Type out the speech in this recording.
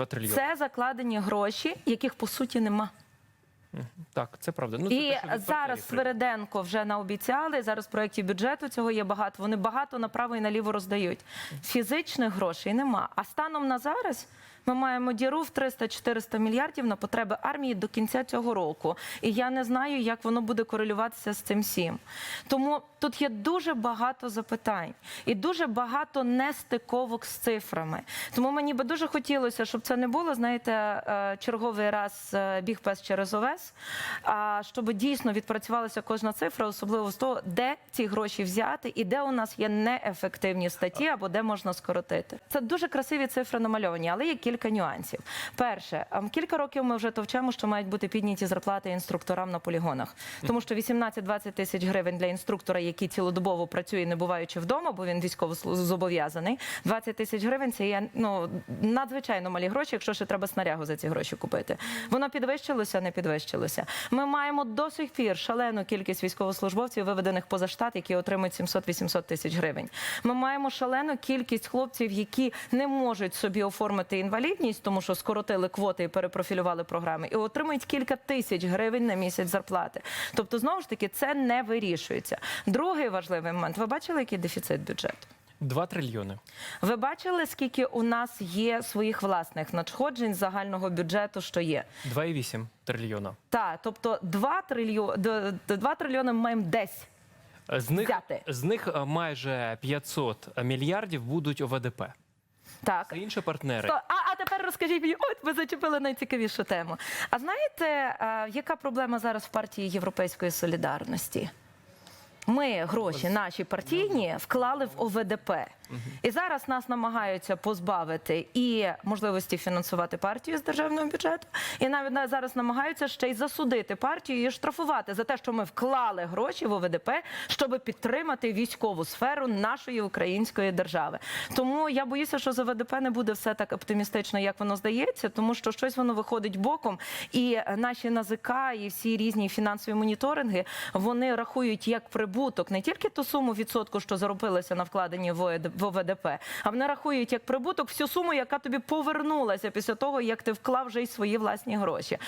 2 трильйони. Це закладені гроші, яких по суті нема. Так, це правда. Ну, це І те, зараз. Свириденко вже наобіцяли. Зараз в проєкті бюджету цього є багато. Вони багато направо і наліво роздають. Фізичних грошей нема. А станом на зараз ми маємо діру в 300-400 мільярдів на потреби армії до кінця цього року. І я не знаю, як воно буде корелюватися з цим всім. Тому тут є дуже багато запитань і дуже багато нестиковок з цифрами. Тому мені би дуже хотілося, щоб це не було, знаєте, е, черговий раз е, біг пес через овес, а щоб дійсно відпрацювалася кожна цифра, особливо з того, де ці гроші взяти і де у нас є неефективні статті або де можна скоротити. Це дуже красиві цифри намальовані, але є кілька нюансів. Перше, ем, кілька років ми вже товчемо, що мають бути підняті зарплати інструкторам на полігонах, тому що 18-20 тисяч гривень для інструктора, який цілодобово працює, не буваючи вдома, бо він військово зобов'язаний. 20 тисяч гривень це є ну надзвичайно малі гроші, якщо ще треба снарягу за ці гроші купити. Воно підвищилося, не підвищилося. Ми маємо до сих пір шалену кількість військовослужбовців, виведених поза штат, які отримують 700-800 тисяч гривень. Ми маємо шалену кількість хлопців, які не можуть собі оформити інвалідність, тому що скоротили квоти і перепрофілювали програми, і отримують кілька тисяч гривень на місяць зарплати. Тобто, знову ж таки, це не вирішується. Другий важливий момент. Ви бачили, який дефіцит бюджету? 2 трильйони. Ви бачили, скільки у нас є своїх власних надходжень з загального бюджету, що є? 2,8 трильйона. Так, тобто 2 трильйони, 2 трильйони ми маємо десь. З них, Взяти. з них е, майже 500 мільярдів будуть ОВДП. Так. Це інші партнери. То, а, а тепер розкажіть мені, от ви зачепили найцікавішу тему. А знаєте, а, яка проблема зараз в партії Європейської солідарності? Ми гроші наші партійні вклали в ОВДП. І зараз нас намагаються позбавити і можливості фінансувати партію з державного бюджету, і навіть на- зараз намагаються ще й засудити партію і штрафувати за те, що ми вклали гроші в ОВДП, щоб підтримати військову сферу нашої української держави. Тому я боюся, що з ОВДП не буде все так оптимістично, як воно здається, тому що щось воно виходить боком, і наші НАЗК і всі різні фінансові моніторинги вони рахують як прибуток не тільки ту суму відсотку, що заробилося на вкладенні в ОВДП, а вони рахують як прибуток всю суму, яка тобі повернулася після того, як ти вклав вже й свої власні гроші.